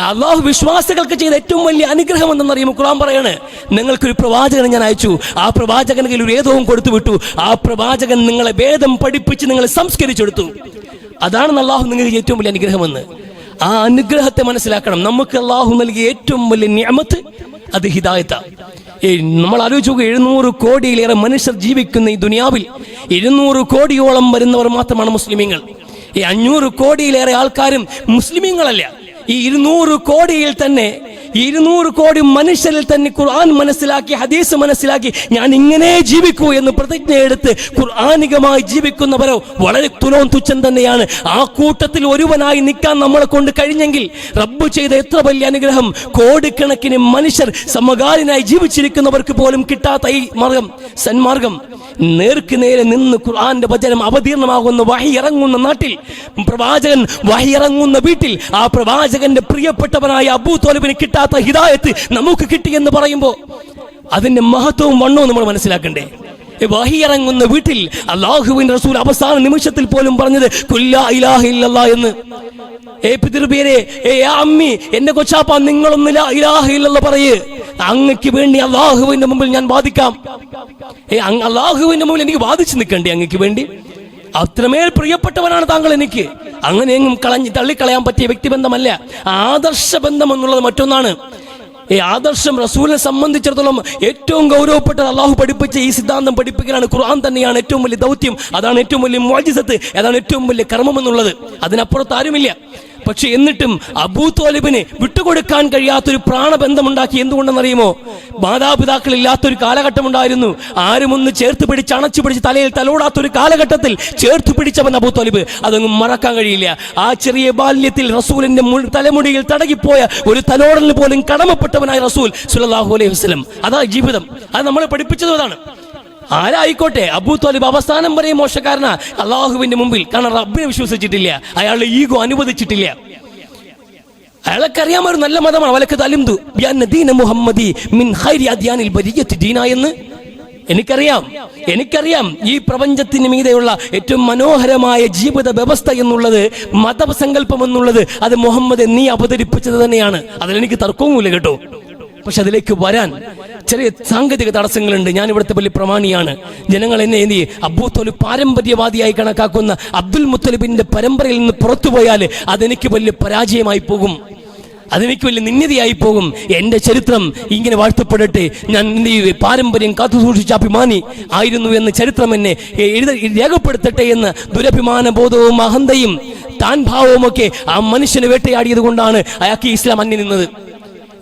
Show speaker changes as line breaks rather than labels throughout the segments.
അള്ളാഹു വിശ്വാസികൾക്ക് ചെയ്ത ഏറ്റവും വലിയ അനുഗ്രഹം എന്തെന്നറിയുമ്പോൾ ഖുർആൻ പറയാണ് നിങ്ങൾക്കൊരു പ്രവാചകനെ ഞാൻ അയച്ചു. ആ പ്രവാചകന് കയ്യിൽ ഒരു വേദവും കൊടുത്തു വിട്ടു. ആ പ്രവാചകൻ നിങ്ങളെ വേദം പഠിപ്പിച്ച് നിങ്ങളെ സംസ്കരിച്ചെടുത്തു. അതാണ് അള്ളാഹു നിങ്ങൾക്ക് ഏറ്റവും വലിയ അനുഗ്രഹമെന്ന്. ആ അനുഗ്രഹത്തെ മനസ്സിലാക്കണം. നമുക്ക് അള്ളാഹു നൽകിയ ഏറ്റവും വലിയ നിയമത്ത് അത് ഹിദായത്ത. നമ്മൾ ആലോചിച്ചു എഴുന്നൂറ് കോടിയിലേറെ മനുഷ്യർ ജീവിക്കുന്ന ഈ ദുനിയാവിൽ ഇരുന്നൂറ് കോടിയോളം വരുന്നവർ മാത്രമാണ് മുസ്ലിമീങ്ങൾ. ഈ അഞ്ഞൂറ് കോടിയിലേറെ ആൾക്കാരും മുസ്ലിമീങ്ങളല്ല. ഈ ഇരുന്നൂറ് കോടിയിൽ തന്നെ ഇരുന്നൂറ് കോടി മനുഷ്യരിൽ തന്നെ ഖുർആൻ മനസ്സിലാക്കി ഹദീസ് മനസ്സിലാക്കി ഞാൻ ഇങ്ങനെ ജീവിക്കൂ എന്ന് പ്രതിജ്ഞ എടുത്ത് ഖുർആാനികമായി ജീവിക്കുന്നവരോ വളരെ തുലോം തുച്ഛം തന്നെയാണ്. ആ കൂട്ടത്തിൽ ഒരുവനായി നിൽക്കാൻ നമ്മളെ കൊണ്ട് കഴിഞ്ഞെങ്കിൽ റബ്ബ് ചെയ്ത എത്ര വലിയ അനുഗ്രഹം. കോടിക്കണക്കിന് മനുഷ്യർ സമകാലിനായി ജീവിച്ചിരിക്കുന്നവർക്ക് പോലും കിട്ടാത്ത ഈ മാർഗം സന്മാർഗം. നേർക്ക് നേരെ നിന്ന് ഖുർആന്റെ വചനം അവതീർണമാകുന്ന വഹി ഇറങ്ങുന്ന നാട്ടിൽ പ്രവാചകൻ വഹി ഇറങ്ങുന്ന വീട്ടിൽ ആ പ്രവാചകന്റെ പ്രിയപ്പെട്ടവനായ അബൂ തോലിബിന് കിട്ടാത്ത ഹിദായത്ത് നമുക്ക് കിട്ടി എന്ന് പറയുമ്പോൾ അതിന്റെ മഹത്വവും വണ്ണവും നമ്മൾ മനസ്സിലാക്കണ്ടേ? വഹിയിറങ്ങുന്ന വീട്ടിൽ അള്ളാഹുവിൻ റസൂൽ അവസാന നിമിഷത്തിൽ പോലും പറഞ്ഞത് കുല്ലാ ഇലാഹ എന്ന്. ഏ പിതൃപേരെ ഏ അമ്മി എന്റെ കൊച്ചാപ്പ നിങ്ങളൊന്നും ലാ ഇലാഹ ഇല്ലല്ലാ പറയ്. അങ്ങക്ക് വേണ്ടി അള്ളാഹുവിന്റെ മുമ്പിൽ ഞാൻ വാദിക്കാം. അള്ളാഹുവിന്റെ മുമ്പിൽ എനിക്ക് വാദിച്ചു നിൽക്കണ്ടേ അങ്ങക്ക് വേണ്ടി? അത്രമേൽ പ്രിയപ്പെട്ടവനാണ് താങ്കൾ എനിക്ക്. അങ്ങനെയെങ്കിലും കളഞ്ഞ് തള്ളിക്കളയാൻ പറ്റിയ വ്യക്തിബന്ധമല്ല. ആദർശ ബന്ധം എന്നുള്ളത് മറ്റൊന്നാണ്. ഈ ആദർശം റസൂലിനെ സംബന്ധിച്ചിടത്തോളം ഏറ്റവും ഗൗരവപ്പെട്ടത് അള്ളാഹു പഠിപ്പിച്ച ഈ സിദ്ധാന്തം പഠിപ്പിക്കലാണ്. ഖുർആൻ തന്നെയാണ് ഏറ്റവും വലിയ ദൗത്യം അതാണ് ഏറ്റവും വലിയ മോജിസത്ത് അതാണ് ഏറ്റവും വലിയ കർമ്മം എന്നുള്ളത്. അതിനപ്പുറത്ത് ആരുമില്ല. പക്ഷെ എന്നിട്ടും അബൂ തോലിബിന് വിട്ടുകൊടുക്കാൻ കഴിയാത്തൊരു പ്രാണബന്ധമുണ്ടാക്കി എന്തുകൊണ്ടെന്നറിയുമോ? മാതാപിതാക്കൾ ഇല്ലാത്തൊരു കാലഘട്ടം ഉണ്ടായിരുന്നു ആരും ഒന്ന് ചേർത്ത് പിടിച്ച് അണച്ചു പിടിച്ച് തലയിൽ തലോടാത്തൊരു കാലഘട്ടത്തിൽ ചേർത്ത് പിടിച്ചവൻ അബൂ തോലിബ്. അതൊന്നും മറക്കാൻ കഴിയില്ല. ആ ചെറിയ ബാല്യത്തിൽ റസൂലിന്റെ തലമുടിയിൽ തടകിപ്പോയ ഒരു തലോടലിന് പോലും കടമപ്പെട്ടവനായ റസൂൽ സുലല്ലാഹു അലൈഹി വസ്ലം അതാ ജീവിതം. അത് നമ്മളെ പഠിപ്പിച്ചതാണ് ആരായിക്കോട്ടെ? അബൂ തോലിബ് അവസാനം വരെ മോശക്കാരനാ. അള്ളാഹുവിന്റെ മുമ്പിൽ. കാരണം റബ്ബിനെ വിശ്വസിച്ചിട്ടില്ല. അയാളുടെ ഈഗോ അനുവദിച്ചിട്ടില്ല. അയാൾക്കറിയാം ഒരു നല്ല മതമാണ്. അവലക്ക് തലിംതു മുഹമ്മദി മിൻ എന്ന് എനിക്കറിയാം. എനിക്കറിയാം ഈ പ്രപഞ്ചത്തിന് മീതെയുള്ള ഏറ്റവും മനോഹരമായ ജീവിത വ്യവസ്ഥ എന്നുള്ളത് മതസങ്കല്പം എന്നുള്ളത് അത് മുഹമ്മദ് നീ അവതരിപ്പിച്ചത് തന്നെയാണ്. അതിലെനിക്ക് തർക്കവുമില്ല കേട്ടോ. പക്ഷെ അതിലേക്ക് വരാൻ ചെറിയ സാങ്കേതിക തടസ്സങ്ങളുണ്ട്. ഞാൻ ഇവിടുത്തെ വലിയ പ്രമാണിയാണ്. ജനങ്ങൾ എന്നെ എന്ത് ചെയ്യും? അബൂ തോലിബ് പാരമ്പര്യവാദിയായി കണക്കാക്കുന്ന അബ്ദുൽ മുത്തലിബിന്റെ പരമ്പരയിൽ നിന്ന് പുറത്തുപോയാൽ അതെനിക്ക് വലിയ പരാജയമായി പോകും. അതെനിക്ക് വലിയ നിന്യതയായി പോകും. എന്റെ ചരിത്രം ഇങ്ങനെ വാഴ്ത്തപ്പെടട്ടെ. ഞാൻ പാരമ്പര്യം കാത്തു സൂക്ഷിച്ച അഭിമാനി ആയിരുന്നു എന്ന ചരിത്രം എന്നെ എഴുത രേഖപ്പെടുത്തട്ടെ എന്ന് ദുരഭിമാന ബോധവും അഹന്തയും താൻ ഭാവവും ഒക്കെ ആ മനുഷ്യനെ വേട്ടയാടിയത് കൊണ്ടാണ് അയാൾക്ക് ഇസ്ലാം അന്യം നിന്നത്.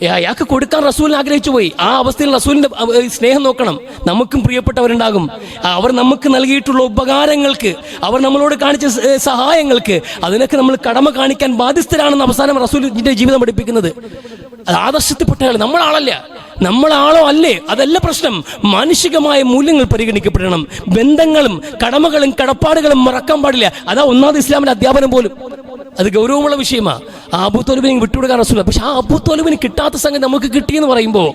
അയാൾക്ക് കൊടുക്കാൻ റസൂലിന് ആഗ്രഹിച്ചു പോയി. ആ അവസ്ഥയിൽ റസൂലിന്റെ സ്നേഹം നോക്കണം. നമുക്കും പ്രിയപ്പെട്ടവരുണ്ടാകും. അവർ നമുക്ക് നൽകിയിട്ടുള്ള ഉപകാരങ്ങൾക്ക് അവർ നമ്മളോട് കാണിച്ച സഹായങ്ങൾക്ക് അതിനൊക്കെ നമ്മൾ കടമ കാണിക്കാൻ ബാധ്യസ്ഥരാണെന്ന് അവസാനം റസൂലിന്റെ ജീവിതം പഠിപ്പിക്കുന്നത്. അത് ആദർശത്തിൽപ്പെട്ട നമ്മളാളല്ല? നമ്മളാളോ അല്ലേ? അതല്ല പ്രശ്നം. മാനുഷികമായ മൂല്യങ്ങൾ പരിഗണിക്കപ്പെടണം. ബന്ധങ്ങളും കടമകളും കടപ്പാടുകളും മറക്കാൻ പാടില്ല. അതാ ഒന്നാമത് ഇസ്ലാമിന്റെ അധ്യാപനം പോലും. അത് ഗൗരവമുള്ള വിഷയമാ. ആ അബൂത്തോലുബിന് വിട്ടുകൊടുക്കാൻ റസൂല പക്ഷെ ആ അബൂത്തോലുബിന് കിട്ടാത്ത സംഗതി നമുക്ക് കിട്ടി എന്ന് പറയുമ്പോൾ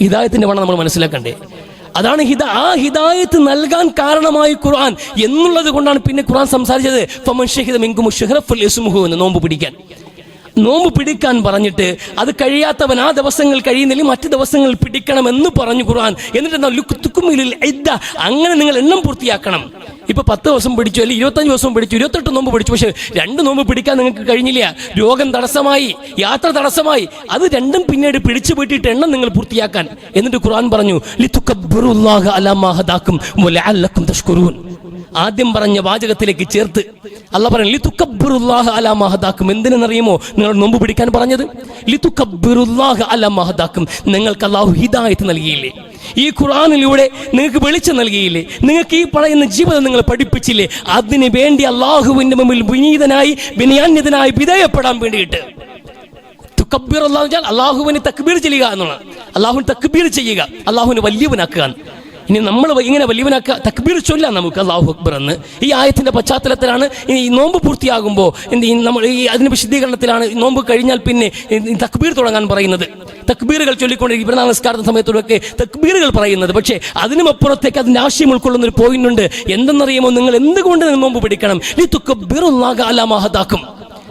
ഹിദായത്തിന്റെ വേണം നമ്മൾ മനസ്സിലാക്കണ്ടേ? അതാണ് ഹിദ ആ ഹിദായത്ത് നൽകാൻ കാരണമായി ഖുർആൻ എന്നുള്ളത് കൊണ്ടാണ് പിന്നെ ഖുർആൻ സംസാരിച്ചത്. എന്ന് നോമ്പ് പിടിക്കാൻ. നോമ്പ് പിടിക്കാൻ പറഞ്ഞിട്ട് അത് കഴിയാത്തവൻ ആ ദിവസങ്ങൾ കഴിയുന്നില്ലെങ്കിൽ മറ്റു ദിവസങ്ങൾ പിടിക്കണം എന്ന് പറഞ്ഞു ഖുർആൻ. എന്നിട്ട്. അങ്ങനെ നിങ്ങൾ എണ്ണം പൂർത്തിയാക്കണം. ഇപ്പൊ പത്ത് ദിവസം പിടിച്ചു അല്ലെങ്കിൽ ഇരുപത്തഞ്ച് ദിവസം പിടിച്ചു ഇരുപത്തെട്ട് നോമ്പ് പിടിച്ചു. പക്ഷെ രണ്ട് നോമ്പ് പിടിക്കാൻ നിങ്ങൾക്ക് കഴിഞ്ഞില്ല. രോഗം തടസ്സമായി യാത്ര തടസ്സമായി. അത് രണ്ടും പിന്നീട് പിടിച്ചു വീട്ടിയിട്ട് എണ്ണം നിങ്ങൾ പൂർത്തിയാക്കാൻ. എന്നിട്ട് ഖുർആൻ പറഞ്ഞു ലിത്തുക്കബ്ബറുല്ലാഹ അലാ മാ ഹദാക്കും വലഅല്ലക്കും തഷ്കുറൂൻ. ആദ്യം പറഞ്ഞ വാചകത്തിലേക്ക് ചേർത്ത് അല്ല പറഞ്ഞു ലിതുക്കബ്ബിറുല്ലാഹ അല മഹദാക്കും ഹദാക്കും. എന്തിനെന്നറിയുമോ നിങ്ങൾ നോമ്പ് പിടിക്കാൻ പറഞ്ഞത്? ലിതുക്കബ്ബിറുല്ലാഹ അല മഹദാക്കും ഹദാക്കും. നിങ്ങൾക്ക് അള്ളാഹു ഹിദായത്ത് നൽകിയില്ലേ? ഈ ഖുർആനിലൂടെ നിങ്ങൾക്ക് വെളിച്ചം നൽകിയില്ലേ? നിങ്ങൾക്ക് ഈ പറയുന്ന ജീവിതം നിങ്ങൾ പഠിപ്പിച്ചില്ലേ? അതിന് വേണ്ടി അള്ളാഹുവിന്റെ മുമ്പിൽ വിനീതനായി വിനയാന്യതനായി വിധേയപ്പെടാൻ വേണ്ടിയിട്ട്. തുക്കബ്ബീർ അള്ളാഹു അള്ളാഹുവിനെ തക്ബീർ ചെയ്യുക എന്നുള്ളതാണ്. അള്ളാഹുവിന് തക്ബീർ ചെയ്യുക അള്ളാഹുവിനെ വലിയവനാക്കുക ഇനി നമ്മൾ ഇങ്ങനെ വലിയവനാക്ക തക്ബീർ ചൊല്ലാം നമുക്ക് അള്ളാഹു അക്ബർ എന്ന്. ഈ ആയത്തിന്റെ പശ്ചാത്തലത്തിലാണ് ഈ നോമ്പ് പൂർത്തിയാകുമ്പോൾ എന്ത് നമ്മൾ ഈ അതിന് വിശദീകരണത്തിലാണ് നോമ്പ് കഴിഞ്ഞാൽ പിന്നെ തക്ബീർ തുടങ്ങാൻ പറയുന്നത്. തക്ബീറുകൾ ചൊല്ലിക്കൊണ്ടിരിക്കും ഇവിടെ നമസ്കാരത്തിന് സമയത്തോടൊക്കെ തക്ബീറുകൾ പറയുന്നത്. പക്ഷേ അതിനും അപ്പുറത്തേക്ക് അതിന്റെ ആശയം ഉൾക്കൊള്ളുന്ന ഒരു പോയിന്റ് ഉണ്ട്. എന്തെന്നറിയുമോ നിങ്ങൾ എന്തുകൊണ്ട് നോമ്പ് പിടിക്കണം? ഈ മഹദാക്കും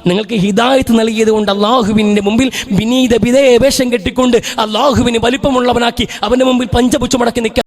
നിങ്ങൾക്ക് ഹിദായത്ത് നൽകിയത് കൊണ്ട് അള്ളാഹുവിന്റെ മുമ്പിൽ വിനീത വിധേയ വേഷം കെട്ടിക്കൊണ്ട് അള്ളാഹുവിന് വലിപ്പമുള്ളവനാക്കി അവന്റെ മുമ്പിൽ പഞ്ചപുച്ചു മടക്കി നിൽക്കാൻ